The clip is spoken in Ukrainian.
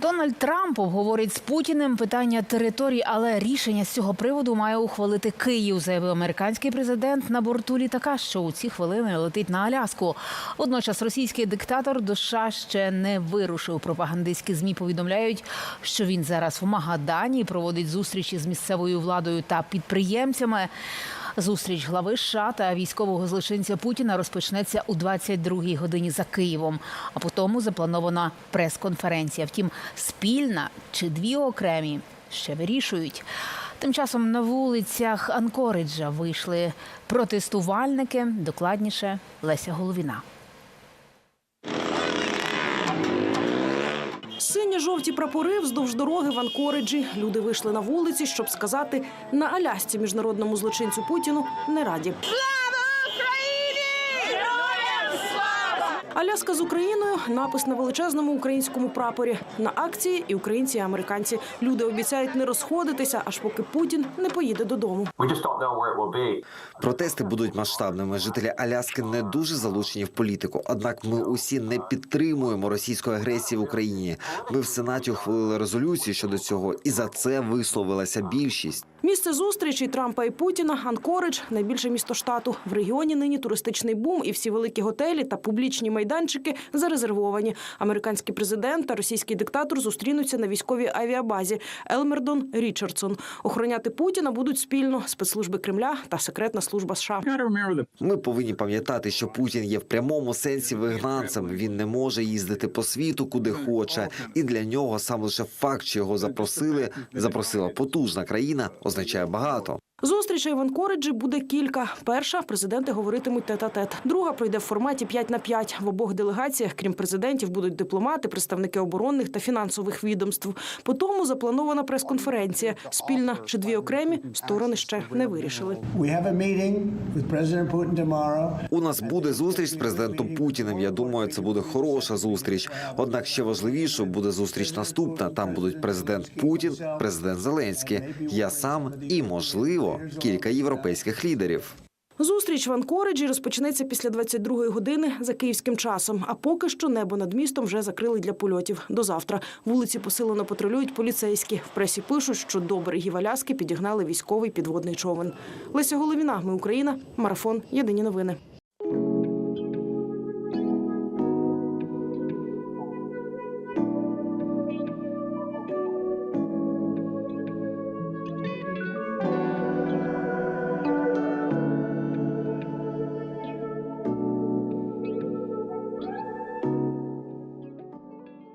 Дональд Трамп обговорить з Путіним питання територій, але рішення з цього приводу має ухвалити Київ, заявив американський президент на борту літака, що у ці хвилини летить на Аляску. Водночас російський диктатор до США ще не вирушив. Пропагандистські змі повідомляють, що він зараз в Магадані проводить зустрічі з місцевою владою та підприємцями. Зустріч глави США та військового злочинця Путіна розпочнеться у 22-й годині за Києвом. А потім запланована прес-конференція. Втім, спільна чи дві окремі ще вирішують. Тим часом на вулицях Анкориджа вийшли протестувальники. Докладніше Леся Головіна. Сині-жовті прапори вздовж дороги в Анкориджі. Люди вийшли на вулиці, щоб сказати на Алясці міжнародному злочинцю Путіну не раді. Аляска з Україною напис на величезному українському прапорі. На акції і українці, і американці. Люди обіцяють не розходитися, аж поки Путін не поїде додому. Протести будуть масштабними. Жителі Аляски не дуже залучені в політику. Однак ми усі не підтримуємо російської агресії в Україні. Ми в сенаті ухвалили резолюцію щодо цього, і за це висловилася більшість. Місце зустрічі Трампа і Путіна Анкоридж – найбільше місто штату. В регіоні нині туристичний бум, і всі великі готелі та публічні майданчики зарезервовані. Американський президент та російський диктатор зустрінуться на військовій авіабазі Елмердон Річардсон. Охороняти Путіна будуть спільно спецслужби Кремля та секретна служба США. Ми повинні пам'ятати, що Путін є в прямому сенсі вигнанцем. Він не може їздити по світу, куди хоче, і для нього сам лише факт, що його запросили, запросила потужна країна, означає багато. Зустрічей в Анкориджі буде кілька. Перша президенти говоритимуть тет-а-тет. Друга пройде в форматі 5 на 5. В обох делегаціях, крім президентів, будуть дипломати, представники оборонних та фінансових відомств. По тому запланована прес-конференція. Спільна чи дві окремі сторони ще не вирішили. We have a meeting with President Putin tomorrow. У нас буде зустріч з президентом Путіним. Я думаю, це буде хороша зустріч. Однак ще важливіше буде зустріч наступна. Там будуть президент Путін, президент Зеленський, я сам і можливо кілька європейських лідерів. Зустріч в Анкориджі розпочнеться після 22-ї години за київським часом. А поки що небо над містом вже закрили для польотів. До завтра вулиці посилено патрулюють поліцейські. В пресі пишуть, що до берегів Аляски підігнали військовий підводний човен. Леся Головіна, ми Україна, марафон. Єдині новини.